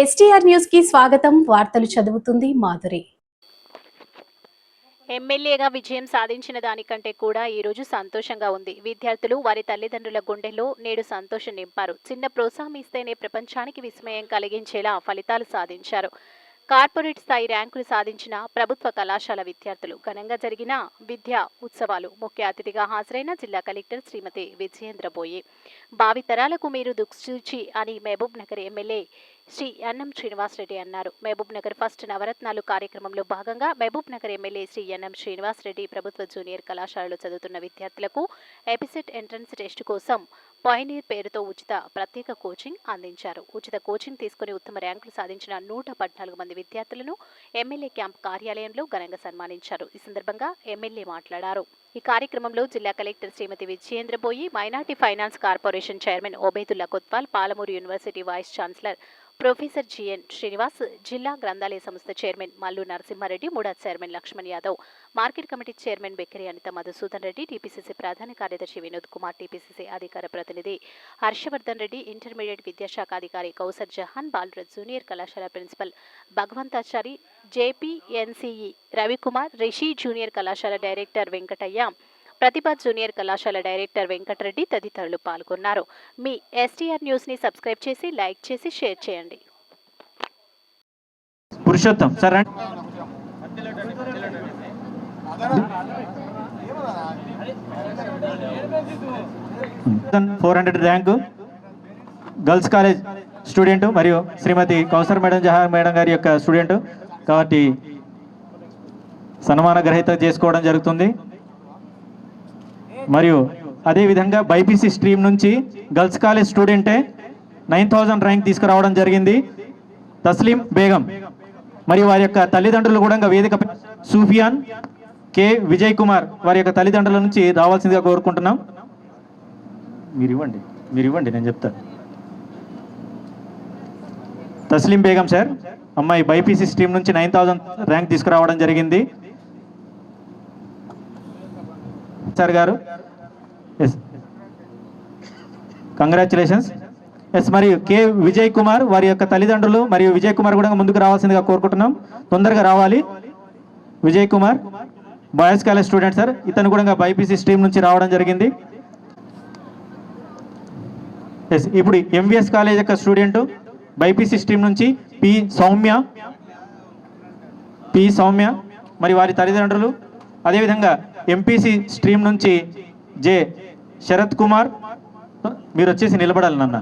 STR న్యూస్కి స్వాగతం. వార్తలు చదువుతుంది మాధురి. ఎమ్మెల్యేగా విజయం సాధించిన దానికంటే కూడా ఈ రోజు సంతోషంగా ఉంది. విద్యార్థులు వారి తల్లిదండ్రుల గుండెల్లో నేడు సంతోషం నింపారు. చిన్న ప్రోత్సాహం ఇస్తేనే ప్రపంచానికి విస్మయం కలిగించేలా ఫలితాలు సాధించారు. కార్పొరేట్ స్థాయి ర్యాంకులు సాధించిన ప్రభుత్వ కళాశాల విద్యార్థులు ఘనంగా జరిగిన విద్యా ఉత్సవాలు ముఖ్య అతిథిగా హాజరైన జిల్లా కలెక్టర్ శ్రీమతి విజయేంద్ర బోయి. భావితరాలకు మీరు దుక్సూచి అని మహబూబ్ నగర్ ఎమ్మెల్యే శ్రీ ఎన్ఎం శ్రీనివాసరెడ్డి అన్నారు. మహబూబ్ నగర్ ఫస్ట్ నవరత్నాలు కార్యక్రమంలో భాగంగా మహబూబ్ నగర్ ఎమ్మెల్యే శ్రీ ఎన్ఎం శ్రీనివాసరెడ్డి ప్రభుత్వ జూనియర్ కళాశాలలో చదువుతున్న విద్యార్థులకు ఎపిసెట్ ఎంట్రన్స్ టెస్ట్ కోసం పాయినీర్ పేరుతో ఉచిత ప్రత్యేక కోచింగ్ అందించారు. ఉచిత కోచింగ్ తీసుకుని ఉత్తమ ర్యాంకులు సాధించిన నూట పద్నాలుగు మంది విద్యార్థులను ఎమ్మెల్యే క్యాంప్ కార్యాలయంలో ఘనంగా సన్మానించారు. ఈ సందర్భంగా ఎమ్మెల్యే మాట్లాడారు. ఈ కార్యక్రమంలో జిల్లా collector Shrimati Vijayendra Boi minority finance corporation chairman Obedullah Kotwal Palamuru university vice chancellor professor GN Srinivas జిల్లా గ్రంథాలయ సంస్థ చైర్మన్ మల్లు నరసింహారెడ్డి మూడా chairman Lakshman Yadav market committee chairman Bekkari Anitha Madhusudan Reddy TPCC ప్రధాన కార్యదర్శి వినోద్ కుమార్ టీపీసీసీ అధికార ప్రతినిధి హర్షవర్ధన్ రెడ్డి ఇంటర్మీడియట్ విద్యాశాఖ అధికారి కౌసర్ జహాన్ బాలరాజ్ జూనియర్ కళాశాల principal Bhagavanthachari JPNCE Ravikumar Rishi junior కళాశాల డైరెక్టర్ వెంకటయ్య ప్రతిభ జూనియర్ కళాశాల డైరెక్టర్ వెంకటరెడ్డి తదితరులు పాల్గొన్నారు. మీ ఎస్టీఆర్ న్యూస్ని సబ్స్క్రైబ్ చేసి లైక్ చేసి షేర్ చేయండి. Purushottam sir four hundred rank. Girls college student మరియు శ్రీమతి కౌసర్ మేడం జహార్ మేడం గారి యొక్క స్టూడెంట్. కాబట్టి సన్మాన గ్రహీత చేసుకోవడం జరుగుతుంది. మరియు అదేవిధంగా బైపీసీ స్ట్రీమ్ నుంచి గర్ల్స్ కాలేజ్ స్టూడెంటే నైన్ థౌజండ్ ర్యాంక్ తీసుకురావడం జరిగింది. తస్లీం బేగం మరియు వారి యొక్క తల్లిదండ్రులు కూడా వేదిక సూఫియాన్ కె విజయ్ కుమార్ వారి యొక్క తల్లిదండ్రుల నుంచి రావాల్సిందిగా కోరుకుంటున్నాం. మీరు ఇవ్వండి మీరు ఇవ్వండి నేను చెప్తాను తస్లీం బేగం సార్ అమ్మాయి బైపీసీ స్ట్రీమ్ నుంచి నైన్ థౌజండ్ ర్యాంక్ తీసుకురావడం జరిగింది. సార్ గారు ఎస్ కంగ్రాచులేషన్స్ ఎస్ మరియు కే విజయ్ కుమార్ వారి యొక్క తల్లిదండ్రులు మరియు విజయ్ కుమార్ కూడా ముందుకు రావాల్సిందిగా కోరుకుంటున్నాం. తొందరగా రావాలి. Vijay Kumar boys college student sir ఇతను కూడా బైపీసీ స్ట్రీమ్ నుంచి రావడం జరిగింది. ఎస్ ఇప్పుడు ఎంవిఎస్ కాలేజ్ యొక్క స్టూడెంట్ బైపీసీ స్ట్రీమ్ నుంచి పి సౌమ్య పి సౌమ్య మరి వారి తల్లిదండ్రులు అదేవిధంగా ఎంపీసీ స్ట్రీమ్ నుంచి జే శరత్ కుమార్ మీరు వచ్చేసి నిలబడాలి నాన్న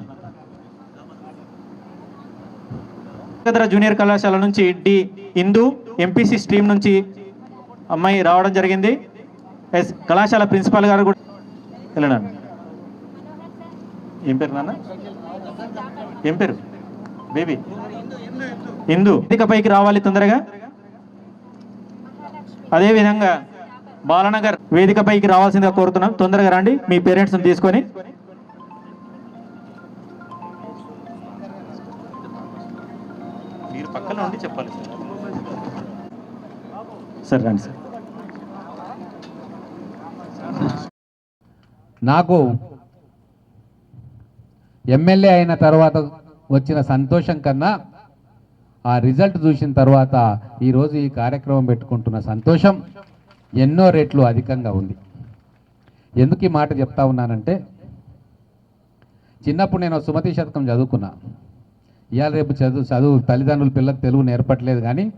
జూనియర్ కళాశాల నుంచి డి ఇందు ఎంపీసీ స్ట్రీమ్ నుంచి అమ్మాయి రావడం జరిగింది. ఎస్ కళాశాల ప్రిన్సిపాల్ గారు కూడా వెళ్ళండి ఏం పేరు నాన్న? ఏం పేరు? బేబీ. ఇందు. వేదికపైకి రావాలి తొందరగా. అదేవిధంగా బాలనగర్ వేదికపైకి రావాల్సిందిగా కోరుతున్నాం. తొందరగా రండి. మీ పేరెంట్స్ని తీసుకొని. మీరు పక్కన ఉండి చెప్పాలి సార్ రండి సార్. నాకు ఎమ్మెల్యే అయిన తర్వాత వచ్చిన సంతోషం కన్నా ఆ రిజల్ట్ చూసిన తర్వాత ఈరోజు ఈ కార్యక్రమం పెట్టుకుంటున్న సంతోషం. ఎన్నో రేట్లు అధికంగా ఉంది. ఎందుకు ఈ మాట చెప్తా ఉన్నానంటే చిన్నప్పుడు నేను సుమతి శతకం చదువుకున్నా. ఇవాళ రేపు చదువు చదువు తల్లిదండ్రులు పిల్లలకు తెలుగు నేర్పట్లేదు కానీ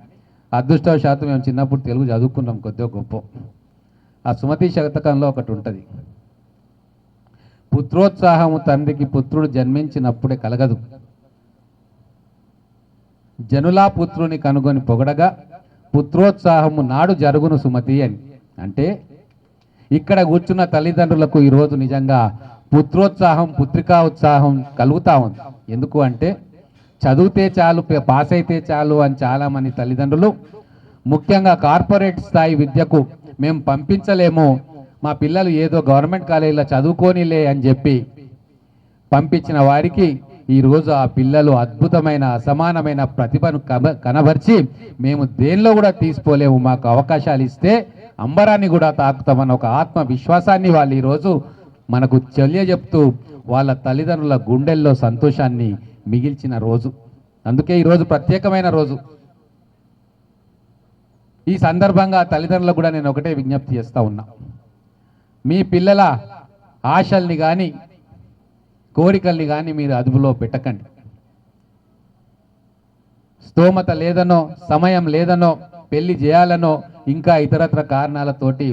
అదృష్టవశాతం మేము చిన్నప్పుడు తెలుగు చదువుకున్నాం కొద్దిగా గొప్ప. ఆ సుమతి శతకంలో ఒకటి ఉంటుంది. పుత్రోత్సాహము తండ్రికి పుత్రుడు జన్మించినప్పుడే కలగదు. జనులా పుత్రుని కనుగొని పొగడగా పుత్రోత్సాహము నాడు జరుగును సుమతి అని. అంటే ఇక్కడ కూర్చున్న తల్లిదండ్రులకు ఈరోజు నిజంగా పుత్రోత్సాహం పుత్రికా ఉత్సాహం కలుగుతా ఉంది. ఎందుకు అంటే చదివితే చాలు పాస్ అయితే చాలు అని చాలామంది తల్లిదండ్రులు ముఖ్యంగా కార్పొరేట్ స్థాయి విద్యకు మేము పంపించలేము మా పిల్లలు ఏదో గవర్నమెంట్ కాలేజీలో చదువుకోనిలే అని చెప్పి పంపించిన వారికి ఈరోజు ఆ పిల్లలు అద్భుతమైన అసమానమైన ప్రతిభను కబ- కనబరిచి మేము దేనిలో కూడా తీసుకోలేము మాకు అవకాశాలు ఇస్తే అంబరాన్ని కూడా తాకుతామన్న ఒక ఆత్మవిశ్వాసాన్ని వాళ్ళు ఈరోజు మనకు తెలియజెప్తూ వాళ్ళ తల్లిదండ్రుల గుండెల్లో సంతోషాన్ని మిగిల్చిన రోజు. అందుకే ఈరోజు ప్రత్యేకమైన రోజు. ఈ సందర్భంగా తల్లిదండ్రులకు కూడా నేను ఒకటే విజ్ఞప్తి చేస్తూ ఉన్నా. మీ పిల్లల ఆశల్ని కానీ కోరికల్ని కానీ మీరు అదుపులో పెట్టకండి. స్తోమత లేదనో సమయం లేదనో పెళ్ళి చేయాలనో ఇంకా ఇతరత్ర కారణాలతోటి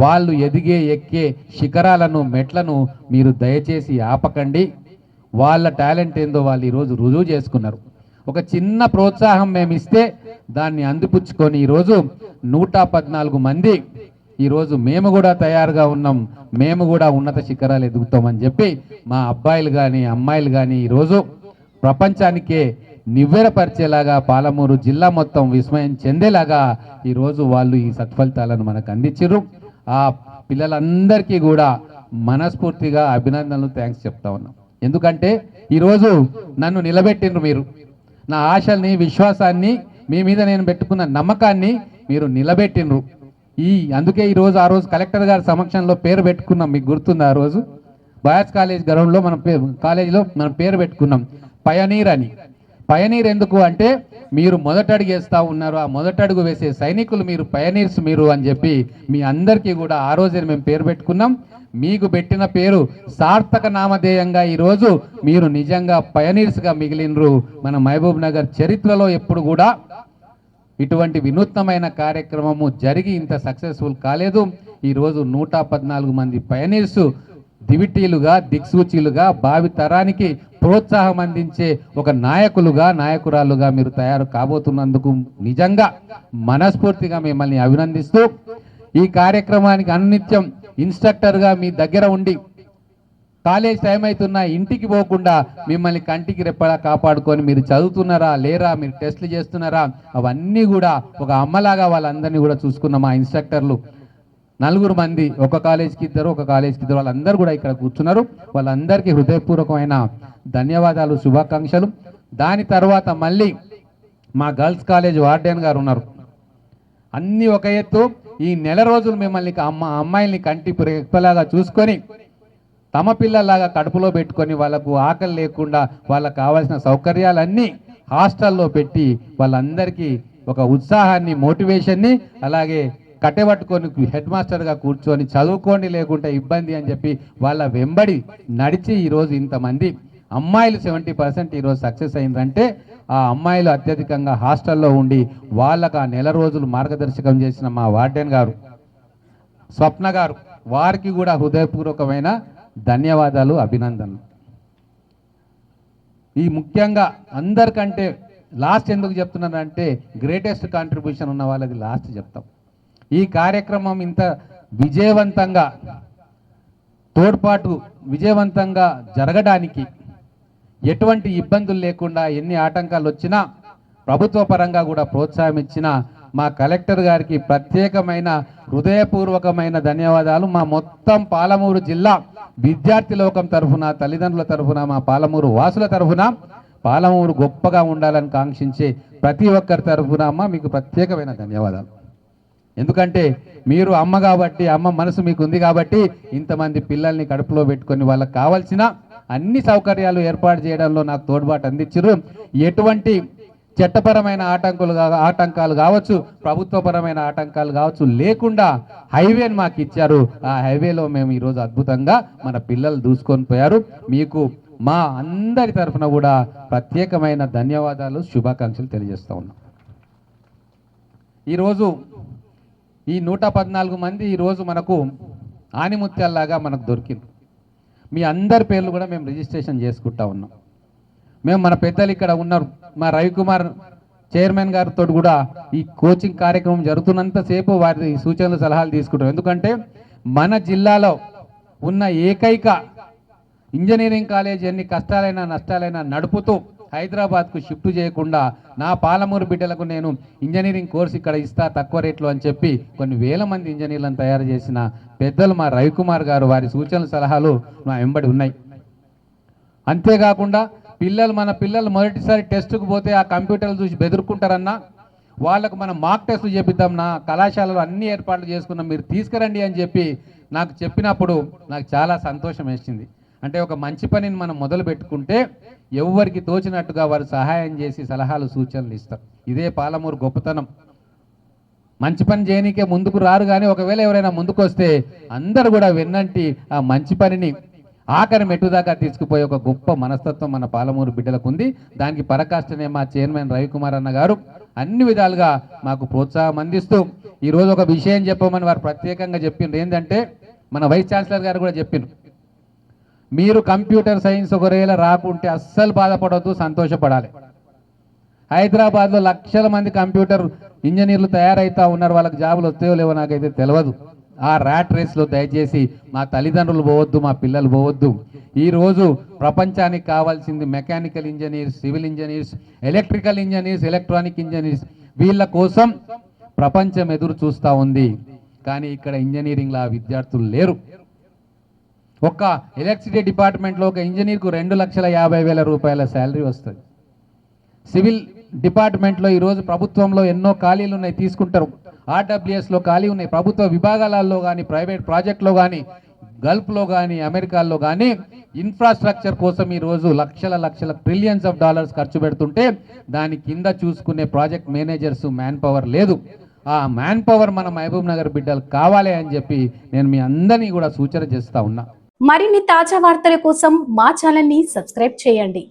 వాళ్ళు ఎదిగే ఎక్కే శిఖరాలను మెట్లను మీరు దయచేసి ఆపకండి. వాళ్ళ టాలెంట్ ఏందో వాళ్ళు ఈరోజు రుజువు చేసుకున్నారు. ఒక చిన్న ప్రోత్సాహం మేము ఇస్తే దాన్ని అందిపుచ్చుకొని ఈరోజు నూట పద్నాలుగు మంది ఈరోజు మేము కూడా తయారుగా ఉన్నాం. మేము కూడా ఉన్నత శిఖరాలు ఎదుగుతామని చెప్పి మా అబ్బాయిలు కానీ అమ్మాయిలు కానీ ఈరోజు ప్రపంచానికే నివ్వెరపరిచేలాగా పాలమూరు జిల్లా మొత్తం విస్మయం చెందేలాగా ఈరోజు వాళ్ళు ఈ సత్ఫలితాలను మనకు అందించారు ఆ పిల్లలందరికీ కూడా మనస్ఫూర్తిగా అభినందనలు థ్యాంక్స్ చెప్తా ఉన్నాం. ఎందుకంటే ఈరోజు నన్ను నిలబెట్టిండ్రు మీరు. నా ఆశల్ని విశ్వాసాన్ని మీ మీద నేను పెట్టుకున్న నమ్మకాన్ని మీరు నిలబెట్టిండ్రు. ఈ అందుకే ఈరోజు ఆ రోజు కలెక్టర్ గారి సమక్షంలో పేరు పెట్టుకున్నాం మీకు గుర్తుంది ఆ రోజు? బాయ్స్ కాలేజ్ గ్రౌండ్లో మనం కాలేజీలో మనం పేరు పెట్టుకున్నాం పయనీర్ అని. పయనీర్ ఎందుకు అంటే మీరు మొదటడుగు వేస్తూ ఉన్నారు ఆ మొదటడుగు వేసే సైనికులు మీరు పయనీర్స్ మీరు అని చెప్పి మీ అందరికీ కూడా ఆ రోజే మేము పేరు పెట్టుకున్నాం. మీకు పెట్టిన పేరు సార్థక నామధేయంగా ఈరోజు మీరు నిజంగా పయనీర్స్గా మిగిలినరు మన మహబూబ్ నగర్ చరిత్రలో ఎప్పుడు కూడా. ఇటువంటి వినూత్నమైన కార్యక్రమము జరిగి ఇంత సక్సెస్ఫుల్ కాలేదు. ఈరోజు నూట పద్నాలుగు మంది పయనీర్స్ దివిటీలుగా దిక్సూచీలుగా భావి తరానికి ప్రోత్సాహం అందించే ఒక నాయకులుగా నాయకురాలుగా మీరు తయారు కాబోతున్నందుకు నిజంగా మనస్ఫూర్తిగా మిమ్మల్ని అభినందిస్తూ ఈ కార్యక్రమానికి అన్నిత్యం ఇన్స్ట్రక్టర్గా మీ దగ్గర ఉండి కాలేజ్ టైం అవుతున్నా ఇంటికి పోకుండా మిమ్మల్ని కంటికి రెప్పలా కాపాడుకొని మీరు చదువుతున్నారా లేరా మీరు టెస్ట్లు చేస్తున్నారా అవన్నీ కూడా ఒక అమ్మలాగా వాళ్ళందరినీ కూడా చూసుకున్న మా ఇన్స్ట్రక్టర్లు. నలుగురు మంది ఒక కాలేజ్కి ఇద్దరు ఒక కాలేజ్కి ఇద్దరు వాళ్ళందరూ కూడా ఇక్కడ కూర్చున్నారు. వాళ్ళందరికీ హృదయపూర్వకమైన ధన్యవాదాలు శుభాకాంక్షలు. దాని తర్వాత మళ్ళీ మా గర్ల్స్ కాలేజ్ వార్డెన్ గారు ఉన్నారు. అన్ని ఒక ఎత్తు ఈ నెల రోజులు మిమ్మల్ని అమ్మ అమ్మాయిల్ని కంటి రెప్పలాగా చూసుకొని తమ పిల్లలాగా కడుపులో పెట్టుకొని వాళ్ళకు ఆకలి లేకుండా వాళ్ళకు కావాల్సిన సౌకర్యాలన్నీ హాస్టల్లో పెట్టి వాళ్ళందరికీ ఒక ఉత్సాహాన్ని మోటివేషన్ని అలాగే కట్టెబట్టుకొని హెడ్ మాస్టర్గా కూర్చొని చదువుకోండి లేకుంటే ఇబ్బంది అని చెప్పి వాళ్ళ వెంబడి నడిచి ఈరోజు ఇంతమంది అమ్మాయిలు సెవెంటీ పర్సెంట్ ఈరోజు సక్సెస్ అయిందంటే ఆ అమ్మాయిలు అత్యధికంగా హాస్టల్లో ఉండి వాళ్ళకు ఆ నెల రోజులు మార్గదర్శకం చేసిన మా వార్డెన్ గారు స్వప్న గారు వారికి కూడా హృదయపూర్వకమైన ధన్యవాదాలు అభినందనలు. ఈ ముఖ్యంగా అందరికంటే లాస్ట్ ఎందుకు చెప్తున్నానంటే గ్రేటెస్ట్ కాంట్రిబ్యూషన్ ఉన్న వాళ్ళది లాస్ట్ చెప్తాం. ఈ కార్యక్రమం ఇంత విజయవంతంగా తోడ్పాటు విజయవంతంగా జరగడానికి ఎటువంటి ఇబ్బందులు లేకుండా ఎన్ని ఆటంకాలు వచ్చినా ప్రభుత్వ పరంగా కూడా ప్రోత్సాహం ఇచ్చిన మా కలెక్టర్ గారికి ప్రత్యేకమైన హృదయపూర్వకమైన ధన్యవాదాలు. మా మొత్తం పాలమూరు జిల్లా విద్యార్థి లోకం తరఫున తల్లిదండ్రుల తరఫున మా పాలమూరు వాసుల తరఫున పాలమూరు గొప్పగా ఉండాలని కాంక్షించే ప్రతి ఒక్కరి తరఫున అమ్మ మీకు ప్రత్యేకమైన ధన్యవాదాలు. ఎందుకంటే మీరు అమ్మ కాబట్టి అమ్మ మనసు మీకు ఉంది కాబట్టి ఇంతమంది పిల్లల్ని కడుపులో పెట్టుకొని వాళ్ళకి కావాల్సిన అన్ని సౌకర్యాలు ఏర్పాటు చేయడంలో నాకు తోడ్పాటు అందించరు ఎటువంటి చట్టపరమైన ఆటంకులు కా- ఆటంకాలు కావచ్చు ప్రభుత్వపరమైన ఆటంకాలు కావచ్చు లేకుండా హైవేని మాకు ఇచ్చారు. ఆ హైవేలో మేము ఈరోజు అద్భుతంగా మన పిల్లలు దూసుకొని పోయారు. మీకు మా అందరి తరఫున కూడా ప్రత్యేకమైన ధన్యవాదాలు శుభాకాంక్షలు తెలియజేస్తూ ఉన్నాం. ఈరోజు ఈ నూట పద్నాలుగు మంది ఈరోజు మనకు ఆనిముత్యాల్లాగా మనకు దొరికింది మీ అందరి పేర్లు కూడా మేము రిజిస్ట్రేషన్ చేసుకుంటా ఉన్నాం. మేము మన పెద్దలు ఇక్కడ ఉన్నారు. మా రవికుమార్ చైర్మన్ గారితో కూడా ఈ కోచింగ్ కార్యక్రమం జరుగుతున్నంతసేపు వారి సూచనలు సలహాలు తీసుకుంటాం ఎందుకంటే మన జిల్లాలో ఉన్న ఏకైక ఇంజనీరింగ్ కాలేజ్ ఎన్ని కష్టాలైనా నష్టాలైనా నడుపుతూ హైదరాబాద్కు షిఫ్ట్ చేయకుండా నా పాలమూరు బిడ్డలకు నేను ఇంజనీరింగ్ కోర్స్ ఇక్కడ ఇస్తా తక్కువ రేట్లో అని చెప్పి కొన్ని వేల మంది ఇంజనీర్లను తయారు చేసిన పెద్దలు మా రవికుమార్ గారు వారి సూచనలు సలహాలు మా వెంబడి ఉన్నాయి. అంతేకాకుండా పిల్లలు మన పిల్లలు మొదటిసారి టెస్ట్కు పోతే ఆ కంప్యూటర్లు చూసి బెదురుకుంటారన్నా వాళ్ళకు మనం మాక్ టెస్ట్లు చేపిద్దాం నా కళాశాలలో అన్ని ఏర్పాట్లు చేసుకున్నాం మీరు తీసుకురండి అని చెప్పి నాకు చెప్పినప్పుడు నాకు చాలా సంతోషం వేసింది. అంటే ఒక మంచి పనిని మనం మొదలు పెట్టుకుంటే ఎవరికి తోచినట్టుగా వారు సహాయం చేసి సలహాలు సూచనలు ఇస్తారు. ఇదే పాలమూరు గొప్పతనం. మంచి పని చేయనీకే ముందుకు రారు కానీ ఒకవేళ ఎవరైనా ముందుకు వస్తే అందరు కూడా వెన్నంటి ఆ మంచి పనిని ఆఖరి మెట్టు దాకా తీసుకుపోయే ఒక గొప్ప మనస్తత్వం మన పాలమూరు బిడ్డలకు ఉంది దానికి పరకాష్టనే మా చైర్మన్ రవికుమార్ అన్న గారు అన్ని విధాలుగా మాకు ప్రోత్సాహం అందిస్తూ ఈరోజు ఒక విషయం చెప్పమని వారు ప్రత్యేకంగా చెప్పిండ్రు. ఏంటంటే మన వైస్ ఛాన్సలర్ గారు కూడా చెప్పిండ్రు. మీరు కంప్యూటర్ సైన్స్ ఒకవేళ రాకుంటే అస్సలు బాధపడవద్దు సంతోషపడాలి. హైదరాబాద్లో లక్షల మంది కంప్యూటర్ ఇంజనీర్లు తయారైతా ఉన్నారు. వాళ్ళకి జాబులు వస్తాయో లేవో నాకైతే తెలియదు ఆ ర్యాట్ రేస్లో దయచేసి మా తల్లిదండ్రులు పోవద్దు మా పిల్లలు పోవద్దు. ఈరోజు ప్రపంచానికి కావాల్సింది mechanical engineers civil engineers electrical engineers electronic engineers వీళ్ళ కోసం ప్రపంచం ఎదురు చూస్తూ ఉంది. కానీ ఇక్కడ ఇంజనీరింగ్లో ఆ విద్యార్థులు లేరు. ఒక్క ఎలక్ట్రిసిటీ డిపార్ట్మెంట్లో ఒక ఇంజనీర్కు రెండు లక్షల యాభై వేల రూపాయల శాలరీ వస్తుంది. సివిల్ డిపార్ట్మెంట్లో ఈరోజు ప్రభుత్వంలో ఎన్నో ఖాళీలు ఉన్నాయి తీసుకుంటారు. ఆర్డబ్ల్యూఎస్లో ఖాళీ ఉన్నాయి. ప్రభుత్వ విభాగాలలో కానీ ప్రైవేట్ ప్రాజెక్ట్లో కానీ గల్ఫ్లో కానీ అమెరికాల్లో కానీ ఇన్ఫ్రాస్ట్రక్చర్ కోసం ఈరోజు లక్షల లక్షల ట్రిలియన్స్ ఆఫ్ డాలర్స్ ఖర్చు పెడుతుంటే దాని కింద చూసుకునే ప్రాజెక్ట్ మేనేజర్స్ మ్యాన్ పవర్ లేదు. ఆ మ్యాన్ పవర్ మన మహబూబ్ నగర్ బిడ్డలు కావాలి అని చెప్పి నేను మీ అందరినీ కూడా సూచన చేస్తా ఉన్నా. మరిన్ని తాజా వార్తల కోసం మా ఛానల్ని సబ్స్క్రైబ్ చేయండి.